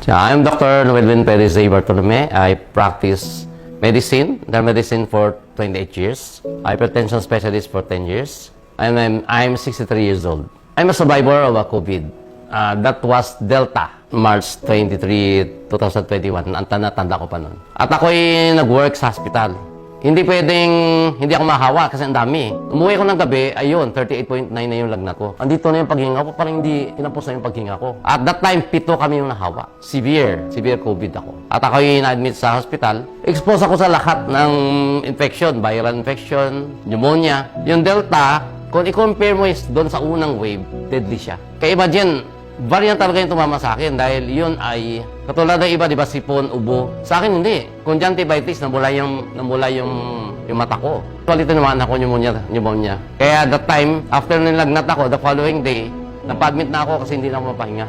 So, I'm Dr. Noelvin Perez A. Bartolome. I practice medicine, the medicine for 28 years. Hypertension specialist for 10 years. And I'm, I'm 63 years old. I'm a survivor of a COVID. Uh, that was Delta, March 23, 2021. Ang tanda-tanda ko pa nun. At ako'y nag-work sa hospital. Hindi pwedeng hindi ako mahawa kasi ang dami. Umuwi ko ng gabi, ayun, 38.9 na yung lagnat ko. Andito na yung paghinga ko, parang hindi tinapos na yung paghinga ko. At that time, pito kami yung nahawa. Severe, severe COVID ako. At ako yung na-admit sa hospital. Exposed ako sa lahat ng infection, viral infection, pneumonia. Yung Delta, kung i-compare mo is doon sa unang wave, deadly siya. Kaya imagine, variant talaga yung tumama sa akin dahil yun ay katulad ng iba, di ba, sipon, ubo. Sa akin hindi. Conjunctivitis, namula yung, namula yung, yung mata ko. Actually, tinamaan ako pneumonia, pneumonia. Kaya that time, after nilagnat ako, the following day, napa-admit na ako kasi hindi na ako mapahinga.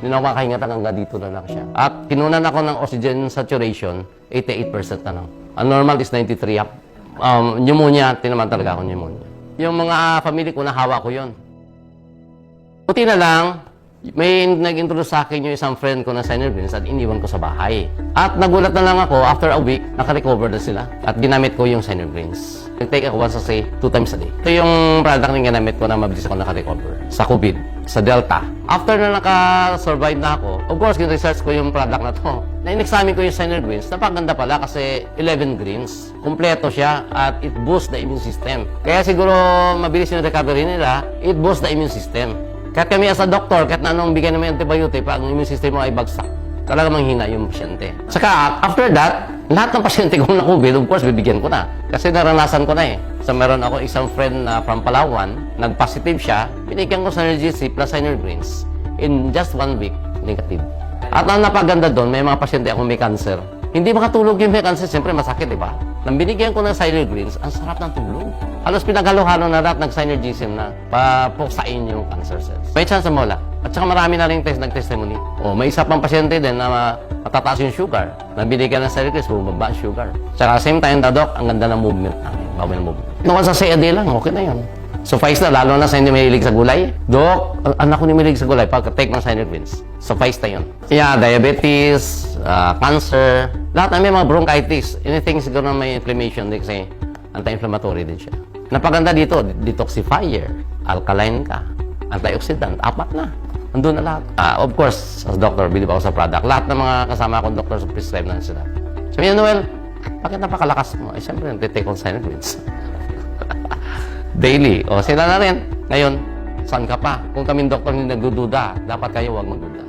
Hindi na ako makahinga hanggang dito na lang siya. At kinunan ako ng oxygen saturation, 88% na lang. Ang normal is 93 up. Um, pneumonia, tinamaan talaga ako pneumonia. Yung mga family ko, nahawa ko yon. Buti na lang, may nag-introduce sa akin yung isang friend ko na Synervins at iniwan ko sa bahay. At nagulat na lang ako, after a week, naka-recover na sila. At ginamit ko yung Synervins. Nag-take ako once a day, two times a day. Ito yung product na ginamit ko na mabilis ako naka-recover. Sa COVID, sa Delta. After na naka-survive na ako, of course, gin-research ko yung product na to. Na-examine ko yung Synervins, napaganda pala kasi 11 greens. Kompleto siya at it boosts the immune system. Kaya siguro mabilis yung recovery nila, it boosts the immune system. Kahit kami as a doktor, kahit na anong bigyan namin antibiotic, pag ang immune system mo ay bagsak, talaga manghina yung pasyente. Saka, after that, lahat ng pasyente kong na-COVID, of course, bibigyan ko na. Kasi naranasan ko na eh. So, meron ako isang friend na from Palawan, nag-positive siya, binigyan ko sa Synergy plus Synergreens. In just one week, negative. At ang napaganda doon, may mga pasyente akong may cancer. Hindi makatulog yung may cancer, siyempre masakit, di ba? Nang binigyan ko ng Synergreens, ang sarap ng tulog. Halos pinaghalo-halo na lahat ng Synergism na papuksain yung cancer cells. May chance na mawala. At saka marami na rin test, nag-testimony. O, may isa pang pasyente din na ma- matataas yung sugar. Nang binigyan ng Synergreens, bumaba ang sugar. Tsaka same time, doc, ang ganda ng movement namin. Bawal movement. Noon sa CAD lang, okay na yun. Suffice na, lalo na sa hindi mahilig sa gulay. Dok, ang anak ko hindi mahilig sa gulay. Pagka-take ng Synergreens, suffice na yun. Yeah, diabetes, ah, cancer, lahat na may mga bronchitis. Anything siguro na may inflammation kasi anti-inflammatory din siya. Napaganda dito, detoxifier, alkaline ka, antioxidant, apat na. Nandun na lahat. Uh, of course, as doctor, bilib ako sa product. Lahat ng mga kasama akong doctor, prescribe na sila. Sabi niya, Noel, bakit napakalakas mo? Eh, siyempre, nagtitake on silence. Daily. O, sila na rin. Ngayon, saan ka pa? Kung kaming doktor hindi nagdududa, dapat kayo huwag magduda.